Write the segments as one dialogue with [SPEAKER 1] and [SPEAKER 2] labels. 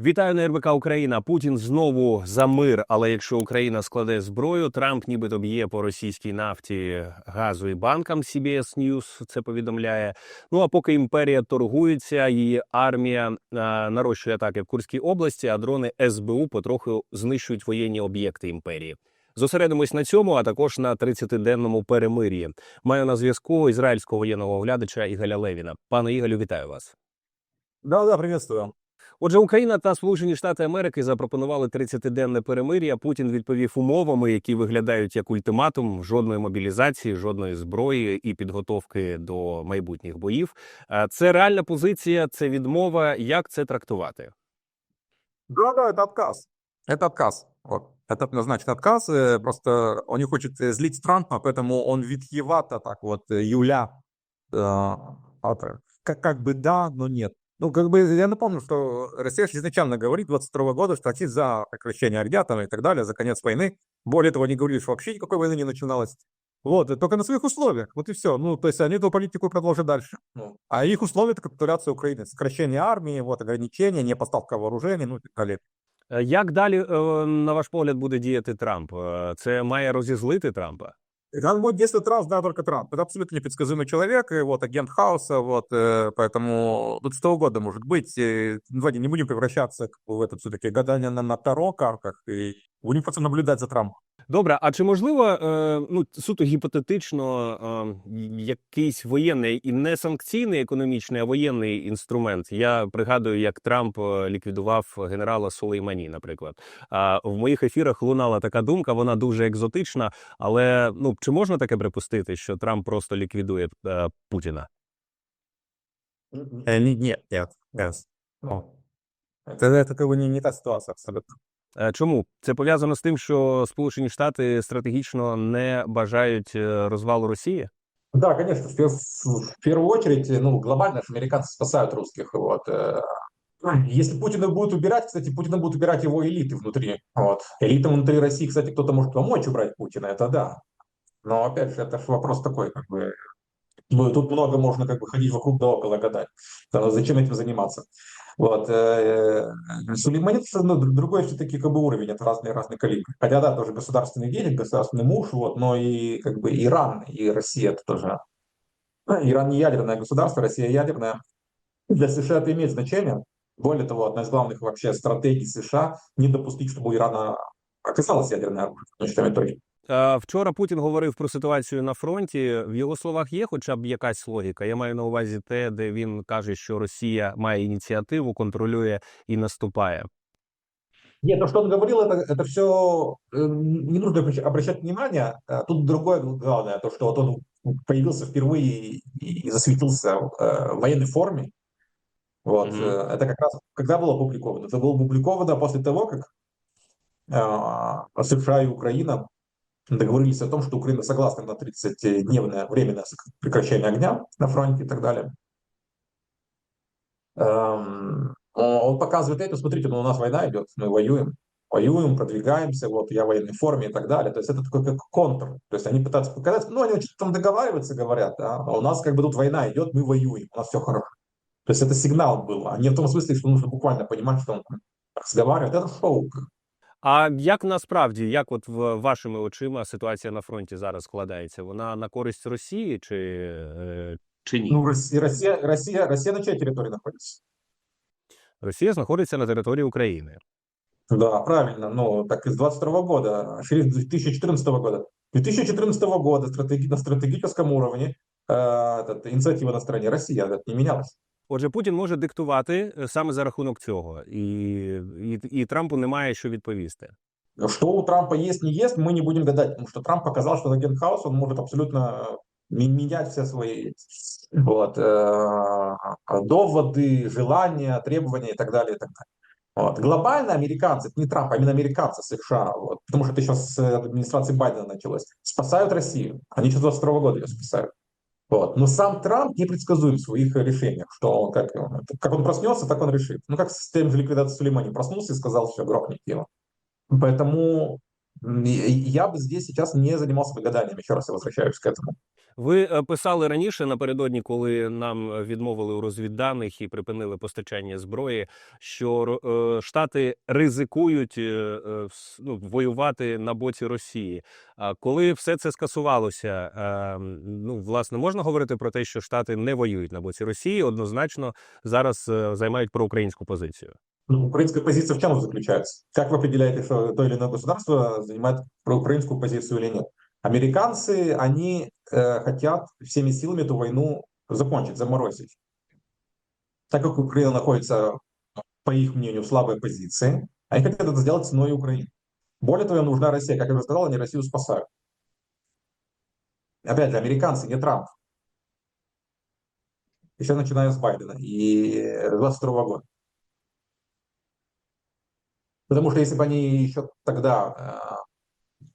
[SPEAKER 1] Вітаю на РБК Україна. Путін знову за мир. Але якщо Україна складе зброю, Трамп нібито б'є по російській нафті, газу і банкам. CBS News це повідомляє. Ну а поки імперія торгується, її армія а, нарощує атаки в Курській області, а дрони СБУ потроху знищують воєнні об'єкти імперії. Зосередимось на цьому, а також на 30-денному перемир'ї. Маю на зв'язку ізраїльського воєнного оглядача Ігаля Левіна. Пане Ігалю, вітаю вас.
[SPEAKER 2] Да, да, приветствую.
[SPEAKER 1] Отже, Україна та Сполучені Штати Америки запропонували 30-денне перемир'я. Путін відповів умовами, які виглядають як ультиматум: жодної мобілізації, жодної зброї і підготовки до майбутніх боїв. Е, Це реальна позиція, це відмова. Як це трактувати?
[SPEAKER 2] Да, да, это отказ. Это отказ. Вот. Это однозначно отказ. Э, Просто он не хочет э, злить Трампа, поэтому он витьевато так вот э, Юля. э, а так, Как, как бы да, но нет. Ну, как бы я напомню, что Россия же изначально говорит 22 года, что они за прекращение огня там и так далее, за конец войны. Более того, они говорили, что вообще никакой войны не начиналось. Вот, и только на своих условиях. Вот и все. Ну, то есть они эту политику продолжат дальше. Ну, а их условия это капитуляция Украины. Сокращение армии, вот, ограничения, не поставка вооружений, ну и так далее.
[SPEAKER 1] Е, Як далі, е, на ваш погляд, буде діяти Трамп? Е, Це має розізлити Трампа?
[SPEAKER 2] Он будет действовать раз, да, только Трамп. Это абсолютно непредсказуемый человек, и вот агент хаоса, вот, э, поэтому тут с того года может быть. э, Давайте не будем превращаться в этот все-таки гадание на, на Таро картах, и будем просто наблюдать за Трампом.
[SPEAKER 1] Добре, а чи можливо, е, ну суто гіпотетично, е, якийсь воєнний і не санкційний економічний, а воєнний інструмент? Я пригадую, як Трамп е, ліквідував генерала Сулеймані, наприклад. А в моїх ефірах лунала така думка, вона дуже екзотична. Але ну чи можна таке припустити, що Трамп просто ліквідує е, Путіна?
[SPEAKER 2] Э, не- Нет, нет, нет. Ну, Это, это как бы не, не та ситуация абсолютно.
[SPEAKER 1] Е, Чому це пов'язано з тим, що Сполучені Штати стратегічно не бажають е, розвалу Росії?
[SPEAKER 2] Да, конечно, в, пер- в первую очередь, ну, глобально же американцы спасают русских, вот. э, Если Путина будут убирать, кстати, Путина будут убирать его элиты внутри, вот. Элита внутри России, кстати, кто-то может помочь убрать Путина, это да. Но, опять же, это же вопрос такой, как бы, ну, тут много можно как бы ходить вокруг да около гадать. Да, зачем этим заниматься? Вот. э, Сулейманит, ну, др- другой все-таки как бы уровень, это разные, разные калибры. Хотя, да, тоже государственный деятель, государственный муж, вот, но и как бы Иран, и Россия это тоже ну, Иран не ядерное государство, Россия ядерная. Для США это имеет значение. Более того, одна из главных вообще стратегий США не допустить, чтобы у Ирана оказалось ядерное оружие в итоге.
[SPEAKER 1] Е, Вчора Путін говорив про ситуацію на фронті. В його словах є хоча б якась логіка. Я маю на увазі те, де він каже, що Росія має ініціативу, контролює і наступає.
[SPEAKER 2] Нет, то, что он говорил, это, это все не нужно обращ- обращать внимание. А Тут другое главное, то, что вот он появился впервые и, и засветился э, в военной форме. Вот,
[SPEAKER 1] Мгм.
[SPEAKER 2] э, это как раз когда было опубликовано? Это было опубликовано после того, как э, США и Украина договорились о том, что Украина согласна на 30-дневное временное прекращение огня на фронте и так далее. Эм, Он показывает это, смотрите, ну у нас война идет, мы воюем, воюем, продвигаемся, вот я в военной форме и так далее. То есть это такой как контр. То есть они пытаются показать, ну они что-то там договариваются, говорят, а у нас как бы тут война идет, мы воюем, у нас все хорошо. То есть это сигнал был, а не в том смысле, что нужно буквально понимать, что он разговаривает. Это шоу.
[SPEAKER 1] А як насправді, як от в вашими очима ситуація на фронті зараз складається? Вона на користь Росії чи, е, чи ні?
[SPEAKER 2] Ну, Россия, Россия, Россия, Россия на чьей территории находится?
[SPEAKER 1] Росія знаходиться на території України.
[SPEAKER 2] Да, правильно. Ну, так из 22 года, шрифт 2014 года. 2014 года стратеги- на стратегическом уровне э, этот, инициатива на стороне России это не менялась.
[SPEAKER 1] Отже, Путін може диктувати е, саме за рахунок цього, і, і, і Трампу немає що відповісти.
[SPEAKER 2] Что у Трампа есть, не есть, мы не будем гадать, потому что Трамп показал, что агент хаоса, он может абсолютно ме- менять все свои вот, э, доводы, желания, требования и так далее. И так далее. Вот. Глобально американцы, это не Трамп, а именно американцы США, вот, потому что это сейчас с администрации Байдена началось, спасают Россию. Они сейчас 22 года ее спасают. Вот. Но сам Трамп непредсказуем в своих решениях, что он, как, как он проснется, так он решит. Ну, как с тем же ликвидацией Сулеймани проснулся и сказал, все, грохните его. Поэтому я бы здесь сейчас не занимался гаданием, еще раз я возвращаюсь к этому.
[SPEAKER 1] Ви е, писали раніше напередодні, коли нам е, відмовили у розвідданих і припинили постачання зброї, що е, штати ризикують ну, воювати на боці Росії. А коли все це скасувалося, е, ну власне можна говорити про те, що штати не воюють на боці Росії, однозначно зараз займають проукраїнську позицію.
[SPEAKER 2] Ну, украинская позиция в чем заключается? Как вы определяете, что то или иное государство занимает проукраинскую позицию или нет? Американцы, они э, хотят всеми силами эту войну закончить, заморозить. Так как Украина находится, по их мнению, в слабой позиции, они хотят это сделать ценой Украины. Более того, нужна Россия. Как я уже сказал, они Россию спасают. Опять же, американцы, не Трамп. Еще начиная с Байдена и 22 года. Потому что если бы они еще тогда, э,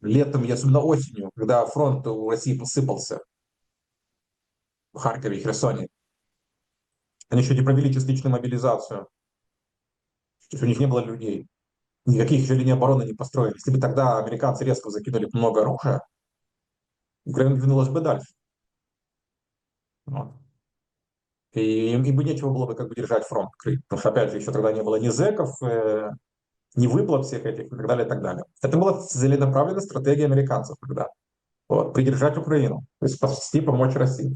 [SPEAKER 2] летом и особенно осенью, когда фронт у России посыпался в Харькове и Херсоне, они еще не провели частичную мобилизацию. То есть у них не было людей. Никаких еще линий обороны не построили. Если бы тогда американцы резко закинули много оружия, Украина двинулась бы дальше. Вот. И им, бы нечего было бы как бы держать фронт. Потому что, опять же, еще тогда не было ни зэков, э, ни выплат всех этих и так далее, и так далее. Это была целенаправленная стратегия американцев тогда. Вот, придержать Украину, то есть спасти, помочь России.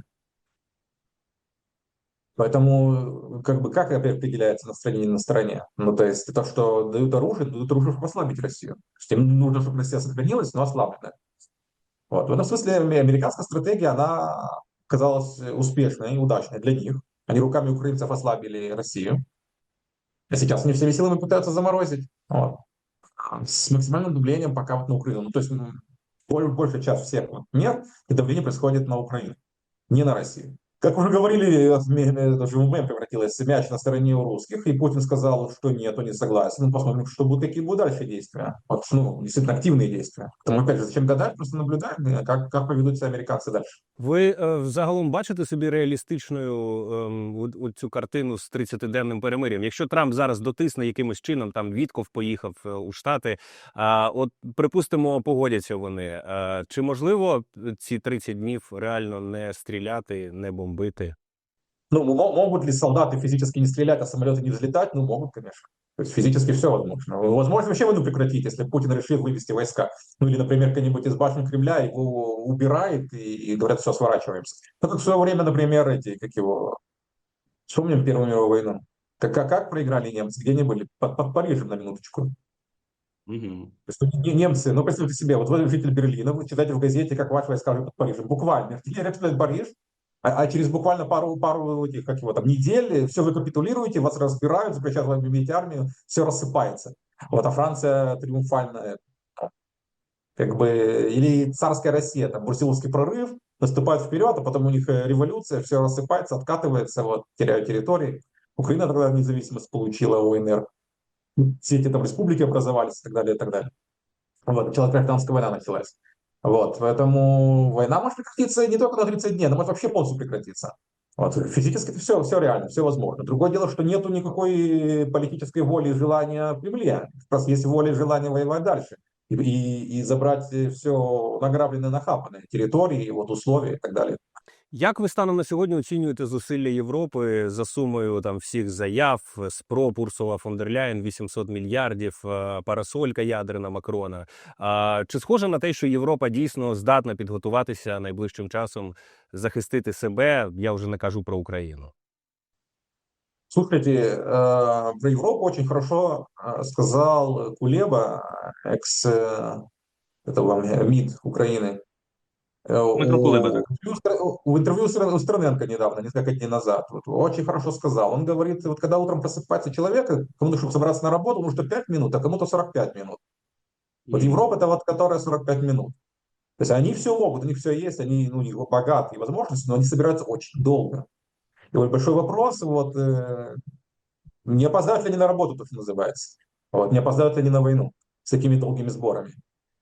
[SPEAKER 2] Поэтому, как бы, как опять определяется настроение на стороне? Ну, то есть, то, что дают оружие, дают оружие, чтобы ослабить Россию. То есть, им нужно, чтобы Россия сохранилась, но ослабленная. Вот. В этом смысле аме- американская стратегия, она казалась успешной и удачной для них. Они руками украинцев ослабили Россию. А сейчас они всеми силами пытаются заморозить. Вот. С максимальным давлением пока вот на Украину. Ну, то есть м, боль- большая часть всех вот мер и давление происходит на Украину, не на Россию. Как уже говорили, вот ме- ме- это уже в мем превратилось, мяч на стороне у русских, и Путин сказал, что нет, он не согласен. Ну, посмотрим, что будут, какие будут дальше действия. Вот, ну, действительно активные действия. Поэтому, опять же, зачем гадать, просто наблюдаем, э, как, как поведут себя американцы дальше.
[SPEAKER 1] Ви е, взагалом бачите собі реалістичною ем, от- от цю картину з 30-денним перемир'ям? Якщо Трамп зараз дотисне якимось чином, там Вітков поїхав е, у Штати, а от припустимо, погодяться вони. е, Чи можливо ці 30 днів реально не стріляти, не бомбити?
[SPEAKER 2] Ну, мо- могут ли солдаты физически не стрелять, а самолеты не взлетать? Ну, могут, конечно. То есть физически все возможно. Возможно вообще войну прекратить, если Путин решил вывести войска. Ну или, например, кто-нибудь из башен Кремля его убирает и, и говорят, все, сворачиваемся. Ну, как в свое время, например, эти, как его, вспомним Первую мировую войну. Как, как, как проиграли немцы? Где они были? Под, под Парижем, на минуточку. То есть ну, не- немцы, ну представьте себе, вот вы житель Берлина, вы читаете в газете, как ваши войска живут под Парижем. Буквально. Артиллерия обстреляет Париж, а, а через буквально пару, пару этих, как его там, недель все вы капитулируете, вас разбирают, запрещают вам иметь армию, все рассыпается. Вот, а Франция триумфальная, как бы, или царская Россия, там, Брусиловский прорыв, наступают вперед, а потом у них э, революция, все рассыпается, откатывается, вот, теряют территории. Украина тогда независимость получила, УНР. Все эти там республики образовались и так далее, и так далее. Вот, началась гражданская война началась. Вот, поэтому война может прекратиться не только на 30 дней, она может вообще полностью прекратиться. Вот, физически это все, все реально, все возможно. Другое дело, что нету никакой политической воли и желания Кремля. Просто есть воля и желание воевать дальше. И, и, и забрать все награбленное, нахапанное, территории, вот условия и так далее.
[SPEAKER 1] Як ви станом на сьогодні оцінюєте зусилля Європи за сумою там всіх заяв, спроб Урсула фон дер Ляєн 800 мільярдів, е, парасолька ядерна Макрона? А чи схоже на те, що Європа дійсно здатна підготуватися найближчим часом захистити себе? Я вже не кажу про Україну.
[SPEAKER 2] Слушайте, э, про Европу очень хорошо э, сказал Кулеба, экс э, этого МИД Украины. Э,
[SPEAKER 3] да.
[SPEAKER 2] в интервью У интервью с Стр- у Стерненко недавно, несколько дней назад, вот, очень хорошо сказал. Он говорит, вот когда утром просыпается человек, кому-то, чтобы собраться на работу, нужно 5 минут, а кому-то 45 минут. Вот Европа это вот которая 45 минут. То есть они все могут, у них все есть, они ну, у них богатые возможности, но они собираются очень долго. И вот большой вопрос, вот, э, не опоздают ли они на работу, то, что называется. Вот, не опоздают ли они на войну с такими долгими сборами.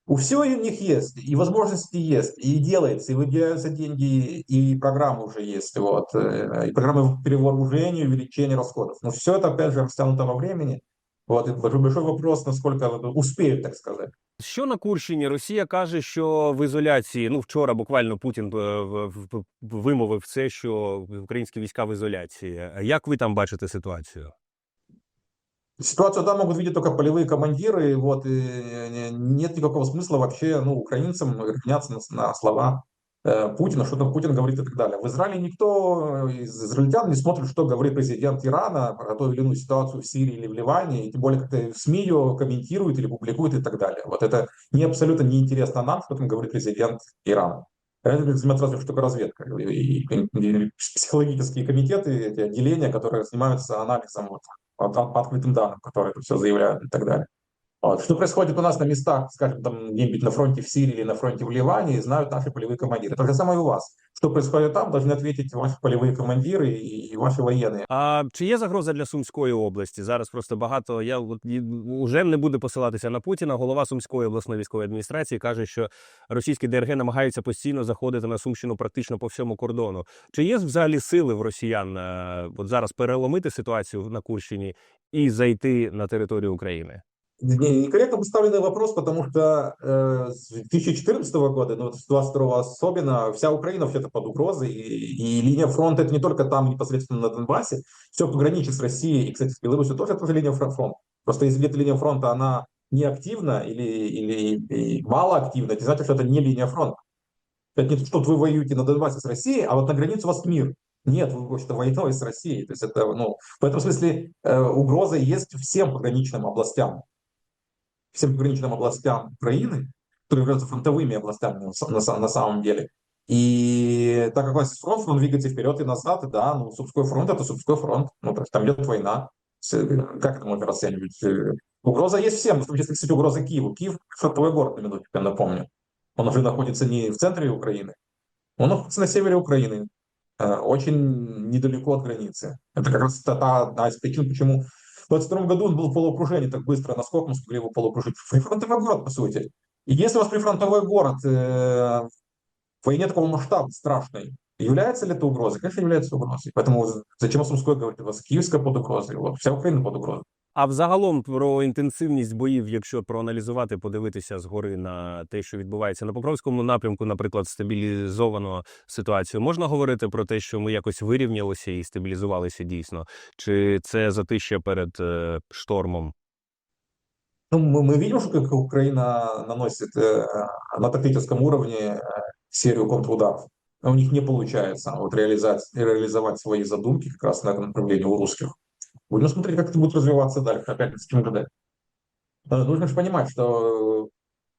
[SPEAKER 2] У всего у них есть, и возможности есть, и делается, и выделяются деньги, и программы уже есть, вот, э, и программы перевооружения, увеличения расходов. Но все это, опять же, растянуто во времени. Вот, и большой, большой вопрос, насколько успеют, так сказать.
[SPEAKER 1] Що на Курщині? Росія каже, що в ізоляції. Ну вчора буквально Путін е, в- в- вимовив це, що українські війська в ізоляції. Як ви там бачите ситуацію?
[SPEAKER 2] Ситуацию там могут видеть только полевые командиры, вот, и нет никакого смысла вообще, ну, украинцам равняться на, на слова э, Путина, что там Путин говорит и так далее. В Израиле никто из израильтян не смотрит, что говорит президент Ирана про ту или иную ситуацию в Сирии или в Ливане, и тем более как-то в СМИ ее комментируют или публикуют и так далее. Вот это не абсолютно неинтересно нам, что там говорит президент Ирана. Это занимается разве только разведка и, и- и психологические комитеты, эти отделения, которые занимаются анализом вот, по, по открытым данным, которые это все заявляют и так далее. Вот. Что происходит у нас на местах, скажем, там где-нибудь на фронте в Сирии или на фронте в Ливане, знают наши полевые командиры. То же самое и у вас. Что происходит там, должны ответить ваши полевые командиры и, и ваши военные.
[SPEAKER 1] А чи є загроза для Сумської області? Зараз просто багато. Я от і- уже не буду посилатися на Путіна. Голова Сумської обласної військової адміністрації каже, що російські ДРГ намагаються постійно заходити на Сумщину практично по всьому кордону. Чи є взагалі сили в росіян е, от зараз переломити ситуацію на Курщині і зайти на територію України?
[SPEAKER 2] Не- Некорректно поставленный вопрос, потому что э, с 2014 года, ну с 22 особенно, вся Украина вообще-то под угрозой, и, и линия фронта это не только там непосредственно на Донбассе, все пограничит с Россией, и, кстати, с Беларусью тоже это же линия фро- фронта. Просто если где-то линия фронта, она не активна или, или, и мало активна, это значит, что это не линия фронта. Это не то, что вы воюете на Донбассе с Россией, а вот на границе у вас мир. Нет, вы вообще-то войной с Россией. То есть это, ну, в этом смысле э, угроза есть всем пограничным областям всем пограничным областям Украины, которые являются фронтовыми областями на, на на самом деле. И так как у нас есть фронт, он двигается вперед и назад, и да, ну, Сумской фронт это Сумской фронт, ну, то есть там идет война. Э, Как это можно расценивать? Э, Угроза есть всем, в том числе, кстати, угроза Киеву. Киев – фронтовой город, на минутку, я напомню. Он уже находится не в центре Украины, он находится на севере Украины, э, очень недалеко от границы. Это как раз та, та одна из причин, почему 22 году он был в полуокружении так быстро, насколько мы смогли его полуокружить. Прифронтовой город, по сути. И если у вас прифронтовой город э, в войне такого масштаба страшной, является ли это угрозой? Конечно, является угрозой. Поэтому зачем Сумской говорит, у вас Киевская под угрозой, вот, вся Украина под угрозой.
[SPEAKER 1] А взагалом про інтенсивність боїв, якщо проаналізувати, подивитися згори на те, що відбувається на Покровському напрямку, наприклад, стабілізовано ситуацію, можна говорити про те, що ми якось вирівнялися і стабілізувалися дійсно, чи це затища перед е, штормом?
[SPEAKER 2] Ну, мы, мы видим, что как Украина наносит э, на тактическом уровне э, серию контрударов. А У них не получается вот, реализовать, реализовать свои задумки как раз на этом направлении у русских. Будем смотреть, как это будет развиваться дальше, опять с чем гадать. Э, Нужно же понимать, что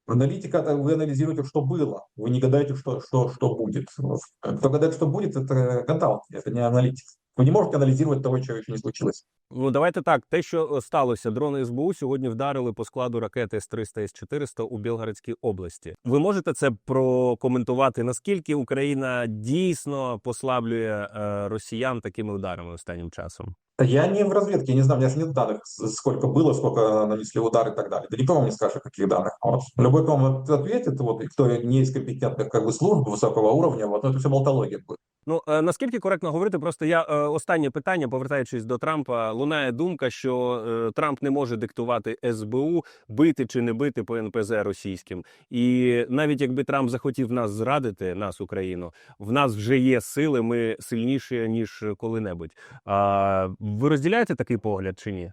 [SPEAKER 2] э, аналитика, это вы анализируете, что было, вы не гадаете, что, что, что будет. Вот. Кто гадает, что будет, это гадалки, это не аналитик. Вы не можете анализировать того, чего еще не случилось.
[SPEAKER 1] Ну давайте так. Те, що сталося, дрони СБУ сьогодні вдарили по складу ракети С-300 С-400 у Білгородській області. Ви можете це прокоментувати? Наскільки Україна дійсно послаблює е, росіян такими ударами останнім часом?
[SPEAKER 2] Я не в разведке, я не знаю, у меня же нет данных, с- сколько было, сколько нанесли удар и так далее. Да никто вам не скажет, каких данных. Вот. Любой, кто вам ответит, вот, и кто не из компетентных как бы, служб высокого уровня, вот, ну, это все болтология будет.
[SPEAKER 1] Ну е, наскільки коректно говорити? Просто я е, останнє питання, повертаючись до Трампа, лунає думка, що е, Трамп не може диктувати СБУ бити чи не бити по НПЗ російським. І навіть якби Трамп захотів нас зрадити, нас Україну, в нас вже є сили, ми сильніші ніж коли-небудь. А ви розділяєте такий погляд чи ні?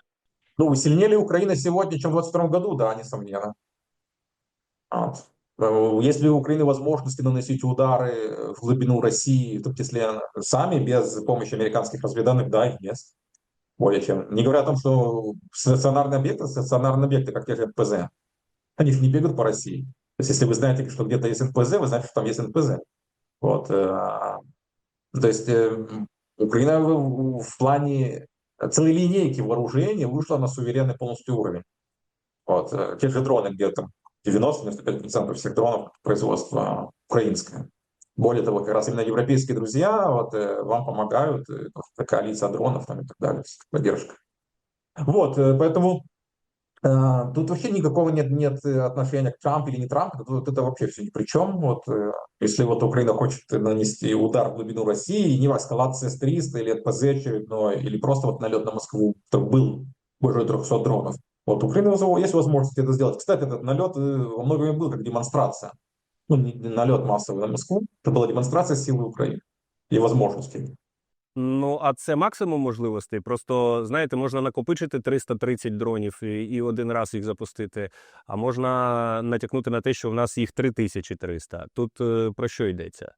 [SPEAKER 2] Ну, сильнее ли Украина сегодня, чем в 22 году? Да, несомненно. Э, Есть ли у Украины возможности наносить удары в глубину России, в том числе сами, без помощи американских разведданных? Да, их есть. Более чем. Не говоря о том, что стационарные объекты, стационарные объекты, как те же НПЗ, они же не бегают по России. То есть, если вы знаете, что где-то есть НПЗ, вы знаете, что там есть НПЗ. Вот. э, То есть, э, Украина в, плане целой линейки вооружения вышла на суверенный полностью уровень. Вот. э, Те же дроны, где там 90-95% всех дронов производства украинское. Более того, как раз именно европейские друзья вот, э, вам помогают, э, это коалиция дронов там, и так далее, с поддержкой. Вот, э, поэтому тут вообще никакого нет, нет отношения к Трампу или не Трампу, тут, это вообще все ни при чем. Вот, если вот Украина хочет нанести удар в глубину России, не в эскалации С-300 или НПЗ очередной, или просто вот налет на Москву, то был больше 300 дронов, Вот Украина возможно, есть возможность это сделать. Кстати, этот налет э, во много время был как демонстрация. Ну, не не налет массовый на Москву. Это была демонстрация силы Украины и возможностей.
[SPEAKER 1] Ну, а це максимум можливостей. Просто, знаєте, можна накопичити 330 дронів і, і один раз їх запустити, а можна натякнути на те, що в нас їх 3300. Тут е, про що йдеться?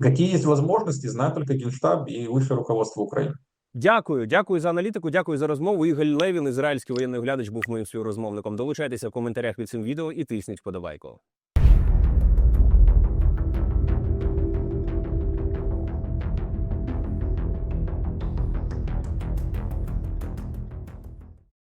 [SPEAKER 2] Какие есть возможности, знает только Генштаб и высшее руководство Украины.
[SPEAKER 1] Дякую, дякую за аналітику, дякую за розмову. Ігор Левін, ізраїльський воєнний оглядач, був моїм співрозмовником. Долучайтеся в коментарях під цим відео і тисніть вподобайку.